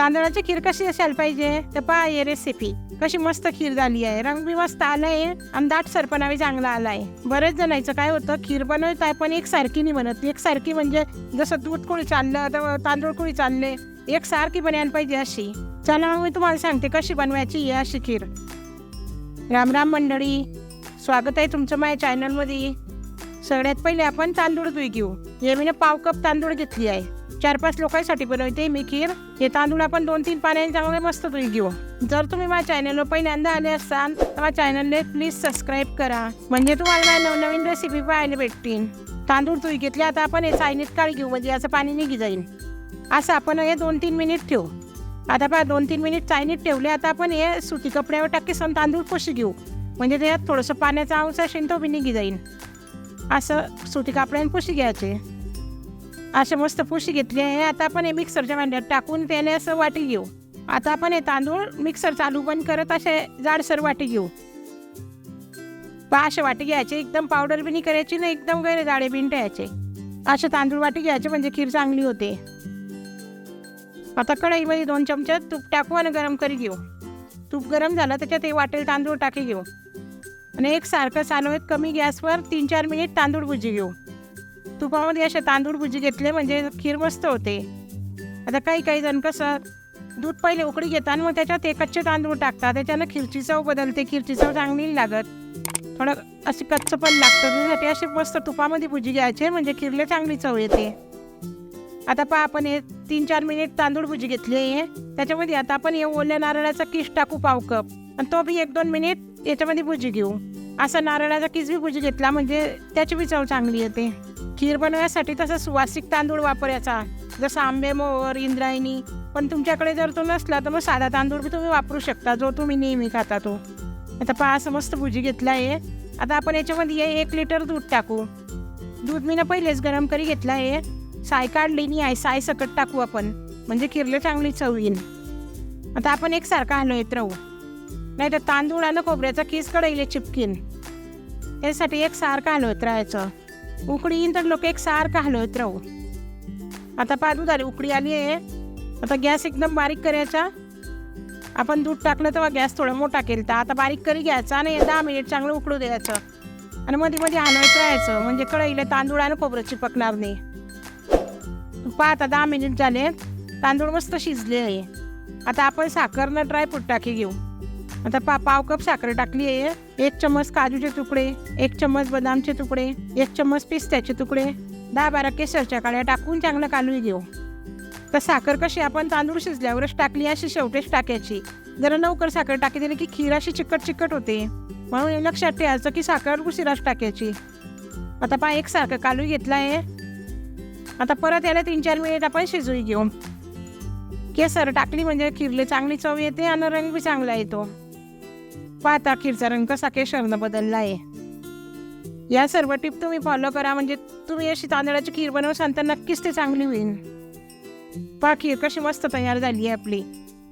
तांदळाची खीर कशी असायला पाहिजे? तर पहा हे रेसिपी कशी मस्त खीर झाली आहे. रंग बी मस्त आलाय आणि दाट सरपणावी चांगला आलाय. बरेच जणांचं काय होतं खीर बनवत आहे पण एक सारखी नाही बनत. एकसारखी म्हणजे जसं दूध कोळी चाललं तर तांदूळ कुळी चालले एक सारखी बनायला पाहिजे अशी. चला मग मी तुम्हाला सांगते कशी बनवायची आहे अशी खीर. राम राम मंडळी स्वागत आहे तुमचं माझ्या चॅनलमध्ये सगळ्यात पहिले आपण तांदूळ दुई घेऊ. हे मी पाव कप तांदूळ घेतली आहे. चार पाच लोकांसाठी बनवते मी खीर. हे तांदूळ आपण दोन तीन पाण्याने चांगले मस्त तुम्ही घेऊ. जर तुम्ही माझ्या चॅनलवर पहिल्यांदा आले असाल तर माझ्या प्लीज सबस्क्राईब करा. म्हणजे तुम्हाला नवनवीन रेसिपी पाहायला भेटतील. तांदूळ तुम्ही घेतले आता आपण हे चायनीत काढ घेऊ म्हणजे याचं पाणी निघी जाईल. असं आपण हे दोन तीन मिनिट ठेवू. आता पहा दोन तीन मिनिट चायनीत ठेवले आता आपण हे सुती कपड्यावर टाकी सण तांदूळ पुशी घेऊ. म्हणजे त्याच्यात थोडंसं पाण्याचा अंश असेल तो बी निघी जाईल. असं सुती कापड्याने पुशी घ्यायचे. असे मस्त पुशी घेतली आहे. आता आपण हे मिक्सरच्या भांड्यात टाकून त्याने असं वाटी घेऊ. आता आपण हे तांदूळ मिक्सर चालू बंद करत असे जाडसर वाटी घेऊ. पहा असे वाटी घ्यायचे. एकदम पावडर बिनी करायची ना एकदम गैर जाडे बिन ठेवायचे. असे तांदूळ वाटी घ्यायचे म्हणजे खीर चांगली होते. आता कढईमध्ये दोन चमचे तूप टाकू आणि गरम करी घेऊ. तूप गरम झालं त्याच्यात हे वाटेल तांदूळ टाकी घेऊ. आणि एक सारखं चालवत कमी गॅसवर तीन चार मिनिट तांदूळ भुजी घेऊ. तुपामध्ये असे तांदूळ भुजी घेतले म्हणजे खीर मस्त होते. आता काही काही जण कसं दूध पहिले उकडी घेतात मग त्याच्यात ते कच्चे तांदूळ टाकतात. त्याच्यानं खीरची चव बदलते खीरची चव चांगली नाही लागत. थोडं असे कच्चं पण लागतं. त्याच्यासाठी असे मस्त तुपामध्ये भुजी घ्यायचे म्हणजे खीरले चांगली चव येते. आता पहा आपण हे तीन चार मिनिट तांदूळ भुजी घेतली आहे. त्याच्यामध्ये आता आपण हे ओल्या नारळाचा किस टाकू पाव कप. आणि तो बी एक दोन मिनिट याच्यामध्ये भुजी घेऊ. असा नारळाचा किस बी भुजी घेतला म्हणजे त्याची बी चव चांगली येते. खीर बनवण्यासाठी तसं सुवासिक तांदूळ वापरायचा. जसं आंबेमोहर इंद्रायणी. पण तुमच्याकडे जर तो नसला तर मग साधा तांदूळ बी तुम्ही वापरू शकता जो तुम्ही नेहमी खाता तो. आता पहा असं मस्त भुजी घेतला आहे. आता आपण याच्यामध्ये एक लिटर दूध टाकू. दूध मी ना पहिलेच गरम करी घेतला आहे. साय काढली नाही आहे साय सकट टाकू आपण. म्हणजे खिरले चांगली चव येईल आता आपण एकसारखा येत राहू नाही तर तांदूळ आणि खोबऱ्याचा किस कढईले चिपकीन. यासाठी एक सारखं हलवत राहायचं. उकडी येईन तर लोक एक सारखं हलवत राहू. आता पहा दूध आली उकडी आली आहे. आता गॅस एकदम बारीक करायचा. आपण दूध टाकलं तेव्हा गॅस थोडा मोठा केला तर आता बारीक करी घ्यायचा आणि दहा मिनिट चांगलं उकडू द्यायचं. आणि मध्ये मध्ये हलवत राहायचं. म्हणजे कढईला तांदूळ आणि खोबरं चिपकणार नाही. पहा आता दहा मिनिट झाले. तांदूळ मस्त शिजले आहे. आता आपण साखरनं ड्रायफ्रूट टाकी घेऊ. आता पा पाव कप साखर टाकली आहे. एक चम्मच काजूचे तुकडे एक चम्मच बदामचे तुकडे एक चम्मच पिस्त्याचे तुकडे दहा बारा केसरच्या काळ्या टाकून चांगलं कालवी घेऊ. तर साखर कशी आपण तांदूळ शिजल्यावरच टाकली अशी शेवटेच टाकायची. जरा लवकर साखर टाकी दिली की खीर अशी चिकट चिकट होते. म्हणून लक्षात ठेवायचं की साखर उशिराच टाकायची. आता पा एक साखर कालू घेतला आहे आता परत याला तीन चार मिनिट आपण शिजवून घेऊ. केसर टाकली म्हणजे खिरले चांगली चव येते आणि रंग बी चांगला येतो. पाहता खीरचा रंग कसा केशरनं बदलला आहे या सर्व टिप तुम्ही फॉलो करा म्हणजे तुम्ही अशी तांदळाची खीर बनवसाल तर नक्कीच ते चांगली होईल. पा खीर कशी मस्त तयार झाली आहे आपली.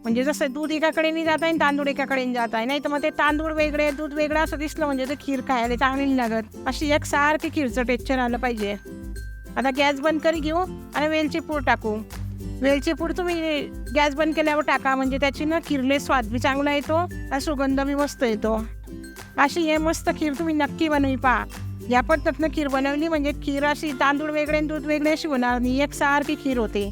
म्हणजे जसं दूध एकाकडे नाही जात आहे आणि तांदूळ एकाकडे जात आहे. नाही तर मग ते तांदूळ वेगळे दूध वेगळं असं दिसलं म्हणजे ते खीर खायला चांगली नाही लागत. अशी एक सारखी खीरचं टेक्चर आलं पाहिजे. आता गॅस बंद करी घेऊ आणि वेलची पूड टाकू. वेलची पूड तुम्ही गॅस बंद केल्यावर टाका. म्हणजे त्याची ना खीरले स्वाद बी चांगला येतो आणि सुगंध बी मस्त येतो. अशी हे मस्त खीर तुम्ही नक्की बनवी पहा. या पद्धतीनं खीर बनवली म्हणजे खीर अशी तांदूळ वेगळे आणि दूध वेगळे अशी होणार नाही. एकसारखी खीर होते.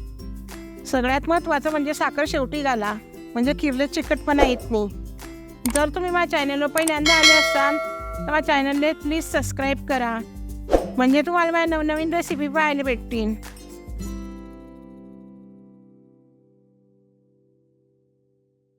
सगळ्यात महत्त्वाचं म्हणजे साखर शेवटी घाला. म्हणजे खीरले चिकटपणा येत नाही. जर तुम्ही माझ्या चॅनलवर पहिल्यांदा आले असाल तर माझ्या चॅनलला प्लीज सबस्क्राईब करा. म्हणजे तुम्हाला माझ्या नवनवीन रेसिपी पाहायला भेटतील.